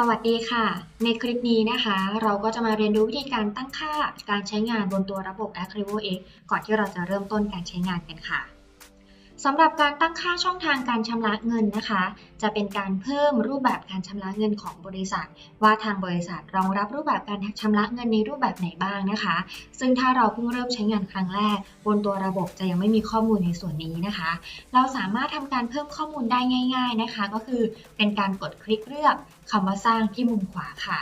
สวัสดีค่ะ ในคลิปนี้นะคะ เราก็จะมาเรียนรู้วิธีการตั้งค่าการใช้งานบนตัวระบบ Acrovo X ก่อนที่เราจะเริ่มต้นการใช้งานกันค่ะ สำหรับการตั้งค่าช่องทางการชำระเงินนะคะ จะเป็นการเพิ่มรูปแบบการชำระเงินของบริษัท ว่าทางบริษัทรองรับรูปแบบการชำระเงินในรูปแบบไหนบ้างนะคะ ซึ่งถ้าเราเพิ่งเริ่มใช้งานครั้งแรก บนตัวระบบจะยังไม่มีข้อมูลในส่วนนี้นะคะ เราสามารถทำการเพิ่มข้อมูลได้ง่าย ๆนะคะ ก็คือเป็นการกดคลิกเลือกคำว่าสร้างที่มุมขวาค่ะ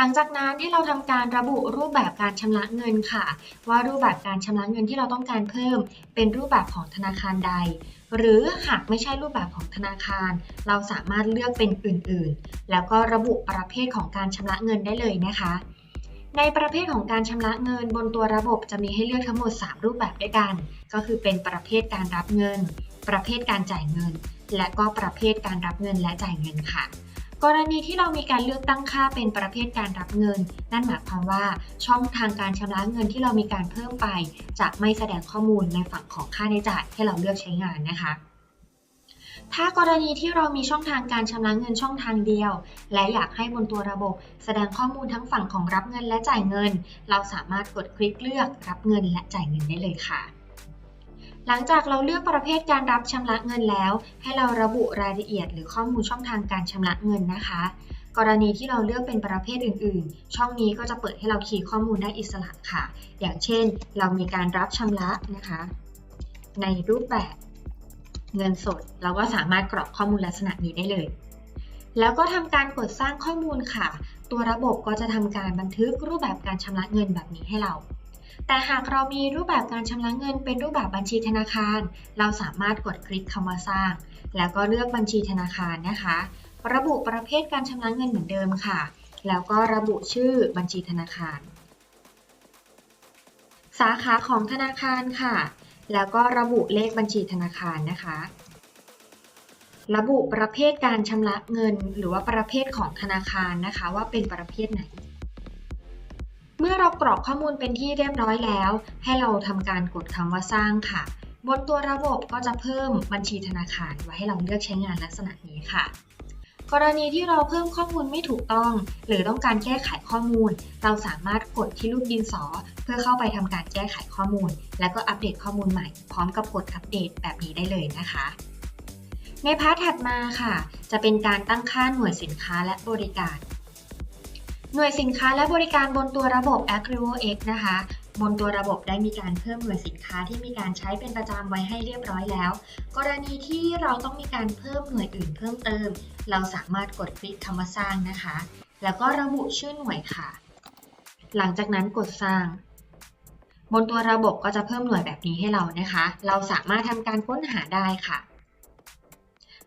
หลังจากนั้นให้เราทำการระบุรูปแบบการชำระเงินค่ะ ว่ารูปแบบการชำระเงินที่เราต้องการเพิ่ม เป็นรูปแบบของธนาคารใด หรือหากไม่ใช่รูปแบบของธนาคาร เราสามารถเลือกเป็นอื่นๆ แล้วก็ระบุประเภทของการชำระเงินได้เลยนะคะในประเภทของการชำระเงินบนตัวระบบจะมีให้เลือกทั้งหมด 3 รูปแบบด้วยกัน ก็คือเป็นประเภทการรับเงิน ประเภทการจ่ายเงิน และก็ประเภทการรับเงินและจ่ายเงินค่ะ กรณีที่เรามีการเลือกตั้งค่าเป็นประเภทการรับเงิน นั่นหมายความว่าช่องทางการชำระเงินที่เรามีการเพิ่มไป จะไม่แสดงข้อมูลในฝั่งของค่าใช้จ่ายให้เราเลือกใช้งานนะคะ ถ้ากรณีที่เรามีช่องทางการชำระเงินช่องทางเดียว และอยากให้บนตัวระบบ แสดงข้อมูลทั้งฝั่งของรับเงินและจ่ายเงิน เราสามารถกดคลิกเลือกรับเงินและจ่ายเงินได้เลยค่ะ หลังจากเราเลือกประเภทการรับชำระเงินแล้ว ให้เราระบุรายละเอียด หรือข้อมูลช่องทางการชำระเงินนะคะ กรณีที่เราเลือกเป็นประเภทอื่น ๆ ช่องนี้ก็จะเปิดให้เราคีย์ข้อมูลได้อิสระค่ะ อย่างเช่น เรามีการรับชำระนะคะ ในรูปแบบเงินสด เราก็สามารถกรอกข้อมูลลักษณะนี้ได้เลยแล้วก็ทำการกดสร้างข้อมูลค่ะ ตัวระบบก็จะทำการบันทึกรูปแบบการชำระเงินแบบนี้ให้เรา แต่หากเรามีรูปแบบการชำระเงินเป็นรูปแบบบัญชีธนาคาร เราสามารถกดคลิกคำว่าสร้าง แล้วก็เลือกบัญชีธนาคารนะคะ ระบุประเภทการชำระเงินเหมือนเดิมค่ะ แล้วก็ระบุชื่อบัญชีธนาคาร สาขาของธนาคารค่ะ แล้วก็ระบุเลขบัญชีธนาคารนะคะ ระบุประเภทการชำระเงิน หรือว่าประเภทของธนาคารนะคะ ว่าเป็นประเภทไหน เมื่อเรากรอกข้อมูลเป็นที่เรียบร้อยแล้ว ให้เราทำการกดคำว่าสร้างค่ะ บนตัวระบบก็จะเพิ่มบัญชีธนาคารไว้ให้เราเลือกใช้งานลักษณะนี้ค่ะ กรณีที่เราเพิ่มข้อมูลไม่ถูกต้อง หรือต้องการแก้ไขข้อมูล เราสามารถกดที่รูปดินสอ เพื่อเข้าไปทำการแก้ไขข้อมูล แล้วก็อัปเดตข้อมูลใหม่ พร้อมกับกดอัปเดตแบบนี้ได้เลยนะคะในพาร์ทถัดมาค่ะ จะเป็นการตั้งค่าหน่วยสินค้าและบริการ หน่วยสินค้าและบริการบนตัวระบบ Acrovo X นะคะ บนตัวระบบได้มีการเพิ่มหน่วยสินค้าที่มีการใช้เป็นประจำไว้ให้เรียบร้อยแล้ว กรณีที่เราต้องมีการเพิ่มหน่วยอื่นเพิ่มเติม เราสามารถกดคลิกคำว่าสร้างนะคะ แล้วก็ระบุชื่อหน่วยค่ะ หลังจากนั้นกดสร้าง บนตัวระบบก็จะเพิ่มหน่วยแบบนี้ให้เรานะคะ เราสามารถทำการค้นหาได้ค่ะ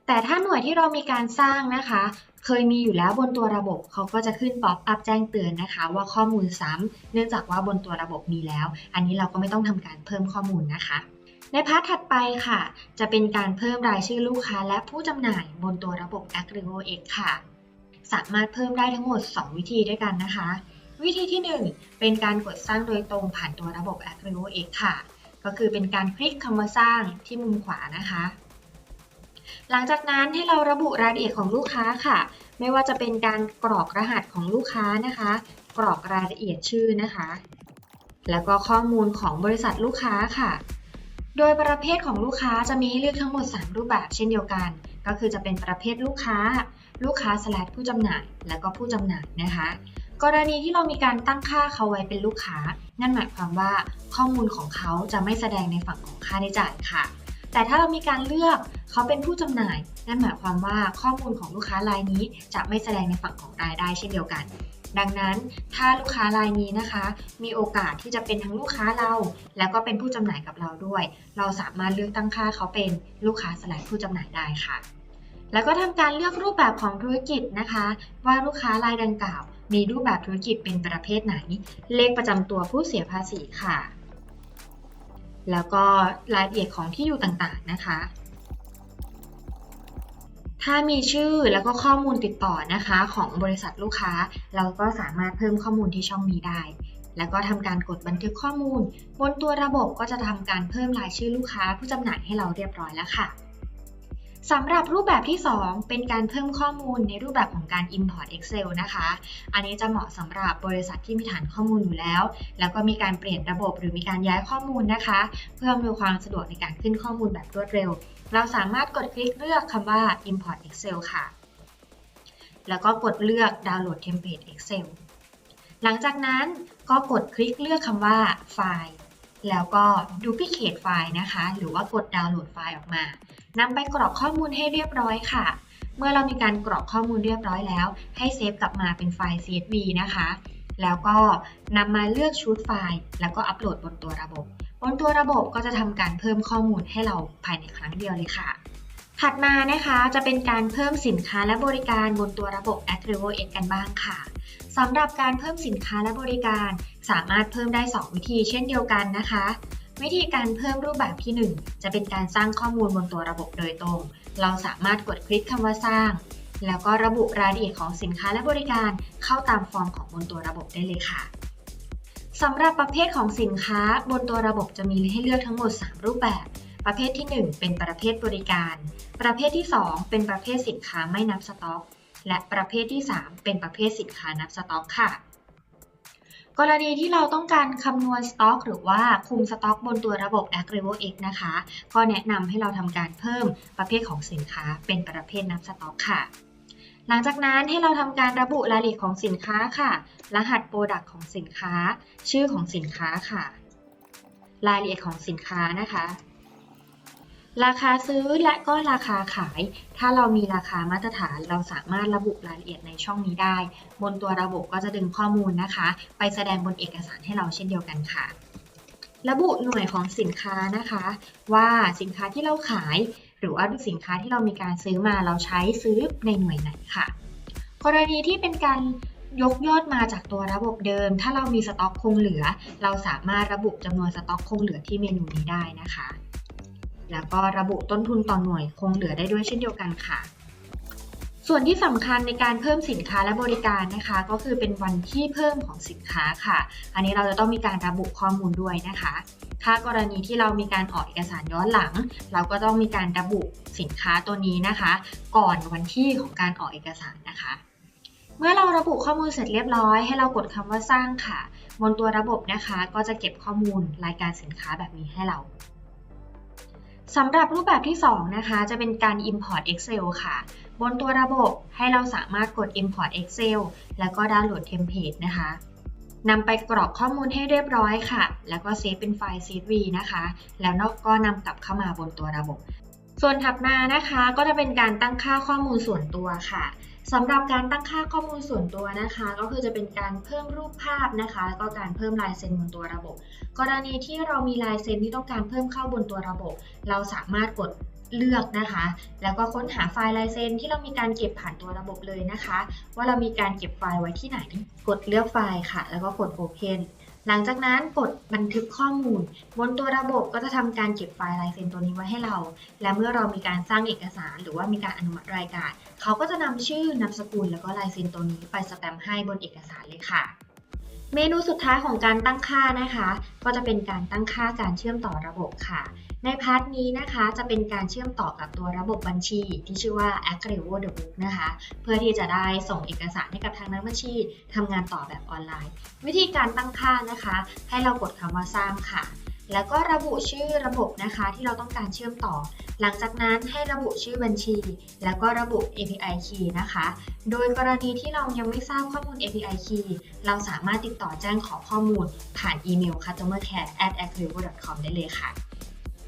แต่ถ้าหน่วยที่เรามีการสร้างนะคะ เคยมีอยู่แล้วบนตัวระบบเขาก็จะขึ้นป๊อปอัพแจ้งเตือนนะคะ ว่าข้อมูลซ้ำเนื่องจากว่าบนตัวระบบมีแล้ว อันนี้เราก็ไม่ต้องทำการเพิ่มข้อมูลนะคะ ในพาร์ทถัดไปค่ะ จะเป็นการเพิ่มรายชื่อลูกค้า และผู้จำหน่ายบนตัวระบบ Acrovo X ค่ะ สามารถเพิ่มได้ทั้งหมด 2 วิธีด้วยกันนะคะ วิธีที่ 1 เป็นการกดสร้างโดยตรงผ่านตัวระบบ Acrovo X ค่ะ ก็คือเป็นการคลิกคำว่าสร้างที่มุมขวานะคะ หลังจากนั้นให้เราระบุรายละเอียดของลูกค้าค่ะ ไม่ว่าจะเป็นการกรอกรหัสของลูกค้านะคะ กรอกรายละเอียดชื่อนะคะ แล้วก็ข้อมูลของบริษัทลูกค้าค่ะ โดยประเภทของลูกค้าจะมีให้เลือกทั้งหมด 3 รูปแบบเช่นเดียวกัน ก็คือจะเป็นประเภทลูกค้า ลูกค้าสลัดผู้จำหน่าย แล้วก็ผู้จำหน่ายนะคะกรณีที่เรามีการตั้งค่าเขาไว้เป็นลูกค้า นั่นหมายความว่าข้อมูลของเขาจะไม่แสดงในฝั่งของค่าใช้จ่ายค่ะ แต่ถ้าเรามีการเลือกเขาเป็นผู้จำหน่าย นั่นหมายความว่าข้อมูลของลูกค้ารายนี้จะไม่แสดงในฝั่งของรายได้เช่นเดียวกัน ดังนั้นถ้าลูกค้ารายนี้นะคะ มีโอกาสที่จะเป็นทั้งลูกค้าเรา แล้วก็เป็นผู้จำหน่ายกับเราด้วย เราสามารถเลือกตั้งค่าเขาเป็นลูกค้าสลายผู้จำหน่ายได้ค่ะ แล้วก็ทำการเลือกรูปแบบของธุรกิจนะคะ ว่าลูกค้ารายดังกล่าว มีรูปแบบธุรกิจเป็นประเภทไหน เลขประจำตัวผู้เสียภาษีค่ะ แล้วก็รายละเอียดของที่อยู่ต่างๆนะคะ ถ้ามีชื่อแล้วก็ข้อมูลติดต่อนะคะของบริษัทลูกค้า เราก็สามารถเพิ่มข้อมูลที่ช่องนี้ได้ แล้วก็ทำการกดบันทึกข้อมูล บนตัวระบบก็จะทำการเพิ่มรายชื่อลูกค้าผู้จำหน่ายให้เราเรียบร้อยแล้วค่ะ สำหรับรูปแบบที่ 2 เป็นการเพิ่มข้อมูลในรูปแบบของการ Import Excel นะคะ อันนี้จะเหมาะสำหรับบริษัทที่มีฐานข้อมูลอยู่แล้ว แล้วก็มีการเปลี่ยนระบบหรือมีการย้ายข้อมูลนะคะ เพื่ออำนวยความสะดวกในการขึ้นข้อมูลแบบรวดเร็ว เราสามารถกดคลิกเลือกคำว่า Import Excel ค่ะ แล้วก็กดเลือก Download Template Excel หลังจากนั้นก็กดคลิกเลือกคำว่าไฟล์ แล้วก็ Duplicate ไฟล์นะคะ หรือว่ากดดาวน์โหลดไฟล์ออกมานำไปกรอกข้อมูลให้เรียบร้อยค่ะ เมื่อเรามีการกรอกข้อมูลเรียบร้อยแล้ว ให้เซฟกลับมาเป็นไฟล์ CSV นะคะ แล้วก็นำมาเลือกชุดไฟล์ แล้วก็อัปโหลดบนตัวระบบบนตัวระบบก็จะทำการเพิ่มข้อมูลให้เราภายในครั้งเดียวเลยค่ะ ถัดมานะคะจะเป็นการเพิ่มสินค้าและบริการบนตัวระบบ a g r i v o X กันบ้างค่ะ สำหรับการเพิ่มสินค้าและบริการ สามารถเพิ่มได้ 2 วิธีเช่นเดียวกันนะคะ วิธีการเพิ่มรูปแบบที่ 1 จะเป็นการสร้างข้อมูลบนตัวระบบโดยตรง เราสามารถกดคลิกคำว่าสร้าง แล้วก็ระบุรายละเอียดของสินค้าและบริการ เข้าตามฟอร์มของบนตัวระบบได้เลยค่ะสำหรับประเภทของสินค้าบนตัวระบบจะมีให้เลือกทั้งหมด 3 รูปแบบ ประเภทที่ 1 เป็นประเภทบริการ ประเภทที่ 2 เป็นประเภทสินค้าไม่นับสต็อก และประเภทที่ 3 เป็นประเภทสินค้านับสต็อกค่ะ กรณีที่เราต้องการคำนวณสต็อก หรือว่าคุมสต็อกบนตัวระบบ a g r i v o X นะคะ ก็แนะนำให้เราทำการเพิ่มประเภทของสินค้าเป็นประเภทนับสต็อกค่ะหลังจากนั้นให้เราทำการระบุรายละเอียดของสินค้าค่ะ รหัสโปรดักต์ของสินค้า ชื่อของสินค้าค่ะ รายละเอียดของสินค้านะคะ ราคาซื้อและก็ราคาขาย ถ้าเรามีราคามาตรฐาน เราสามารถระบุรายละเอียดในช่องนี้ได้ บนตัวระบบก็จะดึงข้อมูลนะคะ ไปแสดงบนเอกสารให้เราเช่นเดียวกันค่ะ ระบุหน่วยของสินค้านะคะ ว่าสินค้าที่เราขาย หรือว่าสินค้าที่เรามีการซื้อมาเราใช้ซื้อในหน่วยไหนค่ะ กรณีที่เป็นการยกยอดมาจากตัวระบบเดิม ถ้าเรามีสต็อกคงเหลือ เราสามารถระบุจำนวนสต็อกคงเหลือที่เมนูนี้ได้นะคะ แล้วก็ระบุต้นทุนต่อหน่วยคงเหลือได้ด้วยเช่นเดียวกันค่ะ ส่วนที่สำคัญในการเพิ่มสินค้าและบริการนะคะ ก็คือเป็นวันที่เพิ่มของสินค้าค่ะ อันนี้เราจะต้องมีการระบุข้อมูลด้วยนะคะถ้ากรณีที่เรามีการออกเอกสารย้อนหลัง เราก็ต้องมีการระบุสินค้าตัวนี้นะคะ ก่อนวันที่ของการออกเอกสารนะคะ เมื่อเราระบุข้อมูลเสร็จเรียบร้อยให้เรากดคำว่าสร้างค่ะ บนตัวระบบนะคะ ก็จะเก็บข้อมูลรายการสินค้าแบบนี้ให้เรา สำหรับรูปแบบที่ 2 นะคะ จะเป็นการ Import Excel ค่ะ บนตัวระบบให้เราสามารถกด Import Excel แล้วก็ดาวน์โหลดเทมเพลตนะคะนำไปกรอกข้อมูลให้เรียบร้อยค่ะ แล้วก็เซฟเป็นไฟล์ CSV นะคะ แล้วก็นำกลับเข้ามาบนตัวระบบ ส่วนถัดมานะคะ ก็จะเป็นการตั้งค่าข้อมูลส่วนตัวค่ะ สำหรับการตั้งค่าข้อมูลส่วนตัวนะคะ ก็คือจะเป็นการเพิ่มรูปภาพนะคะ แล้วก็การเพิ่มลายเซ็นบนตัวระบบ กรณีที่เรามีลายเซ็นที่ต้องการเพิ่มเข้าบนตัวระบบ เราสามารถกดเลือกนะคะ แล้วก็ค้นหาไฟล์ลายเซ็นที่เรามีการเก็บผ่านตัวระบบเลยนะคะ ว่าเรามีการเก็บไฟล์ไว้ที่ไหน กดเลือกไฟล์ค่ะ แล้วก็กด Open หลังจากนั้นกดบันทึกข้อมูล บนตัวระบบก็จะทำการเก็บไฟล์ลายเซ็นตัวนี้ไว้ให้เรา และเมื่อเรามีการสร้างเอกสาร หรือว่ามีการอนุมัติรายการ เขาก็จะนำชื่อนามสกุลแล้วก็ลายเซ็นตัวนี้ไปสแตมป์ให้บนเอกสารเลยค่ะเมนูสุดท้ายของการตั้งค่านะคะ ก็จะเป็นการตั้งค่าการเชื่อมต่อระบบค่ะ ในพาร์ทนี้นะคะจะเป็นการเชื่อมต่อกับตัวระบบบัญชีที่ชื่อว่า a g r i v o The Book นะคะ เพื่อที่จะได้ส่งเอกสารให้กับทางนักบัญชีทำงานต่อแบบออนไลน์ วิธีการตั้งค่านะคะ ให้เรากดคำว่าสร้างค่ะ แล้วก็ระบุชื่อระบบนะคะที่เราต้องการเชื่อมต่อ หลังจากนั้นให้ระบุชื่อบัญชี แล้วก็ระบุ API key นะคะ โดยกรณีที่เรายังไม่ทราบข้อมูล API key เราสามารถติดต่อแจ้งขอข้อมูลผ่านอีเมล customercare at a g r i v o com ได้เลยค่ะ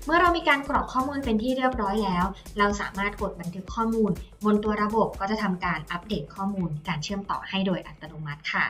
เมื่อเรามีการกรอกข้อมูลเป็นที่เรียบร้อยแล้ว เราสามารถกดบันทึกข้อมูล บนตัวระบบก็จะทำการอัปเดตข้อมูล การเชื่อมต่อให้โดยอัตโนมัติค่ะ